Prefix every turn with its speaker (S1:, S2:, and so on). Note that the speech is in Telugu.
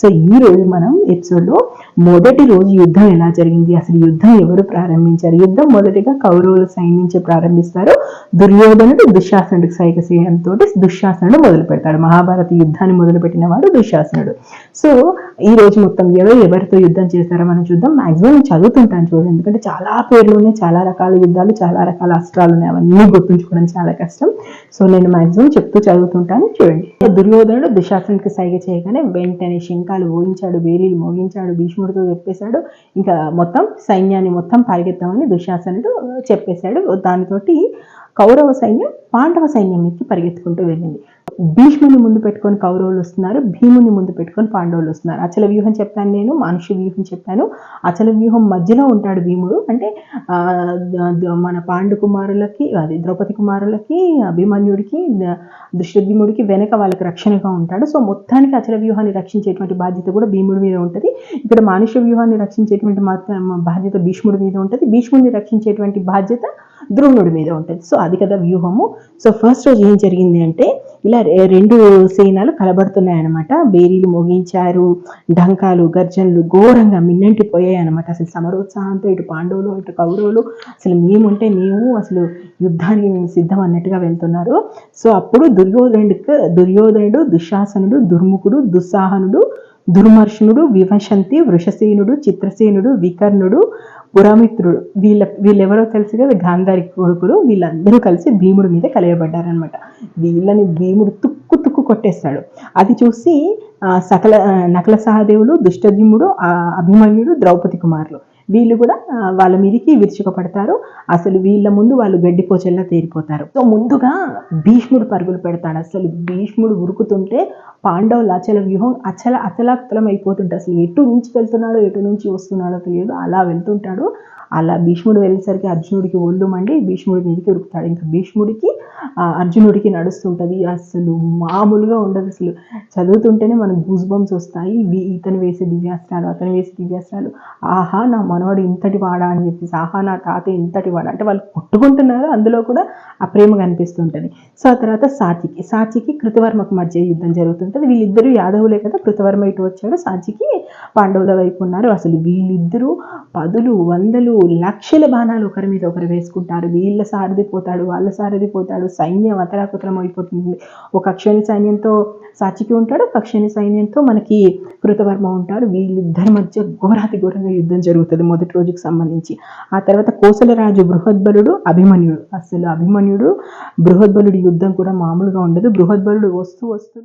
S1: సో ఈ రోజు మనం ఎపిసోడ్లో మొదటి రోజు యుద్ధం ఎలా జరిగింది? అసలు యుద్ధం ఎవరు ప్రారంభించారు? యుద్ధం మొదటిగా కౌరవుల సైన్ నుంచి ప్రారంభిస్తారు. దుర్యోధనుడు దుశ్శాసనుడికి సైక సేయంతో దుశ్శాసనుడు మొదలు పెడతాడు మహాభారత యుద్ధాన్ని మొదలుపెట్టిన వాడు దుశ్శాసనుడు. సో ఈ రోజు మొత్తం ఎవరు ఎవరితో యుద్ధం చేస్తారో మనం చూద్దాం. మాక్సిమం నేను చదువుతుంటాను చూడండి ఎందుకంటే చాలా పేర్లు ఉన్నాయి చాలా రకాల యుద్ధాలు చాలా రకాల అస్త్రాలు ఉన్నాయి అవన్నీ గుర్తుంచుకోవడం చాలా కష్టం. సో నేను మాక్సిమం చెప్తూ చదువుతుంటాను చూడండి. దుర్యోధనుడు దుశాసనకి సైగ చేయగానే వెంటనే శంఖాలు ఊహించాడు వేలీలు మోగించాడు భీష్ముడితో చెప్పేశాడు. ఇంకా మొత్తం సైన్యాన్ని మొత్తం పరిగెత్తామని దుశాసనుడు చెప్పేశాడు. దానితోటి కౌరవ సైన్యం పాండవ సైన్యం మీదకి పరిగెత్తుకుంటూ వెళ్ళింది. భీష్ముని ముందు పెట్టుకొని కౌరవులు వస్తున్నారు భీముని ముందు పెట్టుకొని పాండవులు వస్తున్నారు. అచల వ్యూహం చెప్పాను నేను మనుష్య వ్యూహం చెప్పాను. అచల వ్యూహం మధ్యలో ఉంటాడు భీముడు. అంటే మన పాండు కుమారులకి అది ద్రౌపది కుమారులకి అభిమన్యుడికి ద- వెనక వాళ్ళకి రక్షణగా ఉంటాడు. సో మొత్తానికి అచల వ్యూహాన్ని రక్షించేటువంటి బాధ్యత కూడా భీముడి మీద ఉంటుంది. ఇక్కడ మానుష్య వ్యూహాన్ని రక్షించేటువంటి మాత్రం బాధ్యత భీష్ముడి మీద ఉంటుంది. భీష్ముడిని రక్షించేటువంటి బాధ్యత ద్రోణుడి మీద ఉంటుంది. సో అది కదా వ్యూహము. సో ఫస్ట్ రోజు ఏం జరిగింది అంటే ఇలా రెండు సేనలు కలబడుతున్నాయి అనమాట బేరీలు మోగించారు ఢంకాలు గర్జనలు ఘోరంగా మిన్నంటిపోయాయి అనమాట అసలు సమరోత్సాహంతో ఇటు పాండవులు ఇటు కౌరవులు అసలు మేముంటే మేము అసలు యుద్ధానికి మేము సిద్ధం అన్నట్టుగా వెళ్తున్నారు. సో అప్పుడు దుర్యోధనుడికి దుర్యోధనుడు దుశ్శాసనుడు దుర్ముఖుడు దుస్సాహనుడు దుర్మర్షణుడు వివశంతి వృషసేనుడు చిత్రసేనుడు వికర్ణుడు పురామిత్రుడు వీళ్ళ వీళ్ళెవరో తెలుసు కదా గాంధారి కొడుకులు వీళ్ళందరూ కలిసి భీముడి మీద కలియబడ్డారనమాట వీళ్ళని భీముడు తుక్కు తుక్కు కొట్టేస్తాడు. అది చూసి ఆ, సకల నకల సహదేవులు దుష్టజిమ్ముడు ఆ, అభిమన్యుడు ద్రౌపది కుమారులు. వీళ్ళు కూడా వాళ్ళ మీదకి విరుచుకపడతారు. అసలు వీళ్ళ ముందు వాళ్ళు గడ్డిపోచల్లా తేరిపోతారు. సో ముందుగా భీష్ముడు పరుగులు పెడతాడు. అసలు భీష్ముడు ఉరుకుతుంటే పాండవుల అచల వ్యూహం అచల అచలాకుతలం అయిపోతుంటే అసలు ఎటు నుంచి వెళ్తున్నాడో ఎటు నుంచి వస్తున్నాడో తెలియదు. అలా వెళ్తుంటాడు. అలా భీష్ముడు వెళ్ళేసరికి అర్జునుడికి ఒళ్ళు మండి భీష్ముడి మీదకి ఉరుకుతాడు. ఇంకా భీష్ముడికి అర్జునుడికి నడుస్తుంటది. అసలు మామూలుగా ఉండదు. అసలు చదువుతుంటేనే మనకు గూస్ బంప్స్ వస్తాయి ఇతను వేసే దివ్యాస్త్రాలు అతను వేసే దివ్యాస్త్రాలు. ఆహా నా మనవాడు ఇంతటి వాడా అని చెప్పేసి ఆహా నా తాత ఇంతటి వాడా. అంటే వాళ్ళు కొట్టుకుంటున్నారు అందులో కూడా ఆ ప్రేమ కనిపిస్తుంటుంది. సో ఆ తర్వాత సాచికి. సాచికి కృతవర్మకు మధ్య యుద్ధం జరుగుతుంటుంది. వీళ్ళిద్దరూ యాదవులే కదా కృతవర్మ ఇటు వచ్చాడు సాచికి పాండవుల వైపు ఉన్నారు. అసలు వీళ్ళిద్దరూ పదులు వందలు లక్షల బాణాలు ఒకరి మీద ఒకరు వేసుకుంటారు. వీళ్ళ సారథి పోతాడు వాళ్ళ సారథి పోతాడు. సైన్యం అతరాకుతరం అయిపోతుంది. ఒక అక్షని సైన్యంతో సాచికి ఉంటాడు ఒక అక్షని సైన్యంతో మనకి కృతవర్మ ఉంటారు వీళ్ళిద్దరి మధ్య ఘోరాతి ఘోరంగా యుద్ధం జరుగుతుంది మొదటి రోజుకి సంబంధించి. ఆ తర్వాత కోసలరాజు బృహద్బలుడు అభిమన్యుడు. అసలు అభిమన్యుడు బృహద్బలుడి యుద్ధం కూడా మామూలుగా ఉండదు. బృహద్బలుడు వస్తూ వస్తూ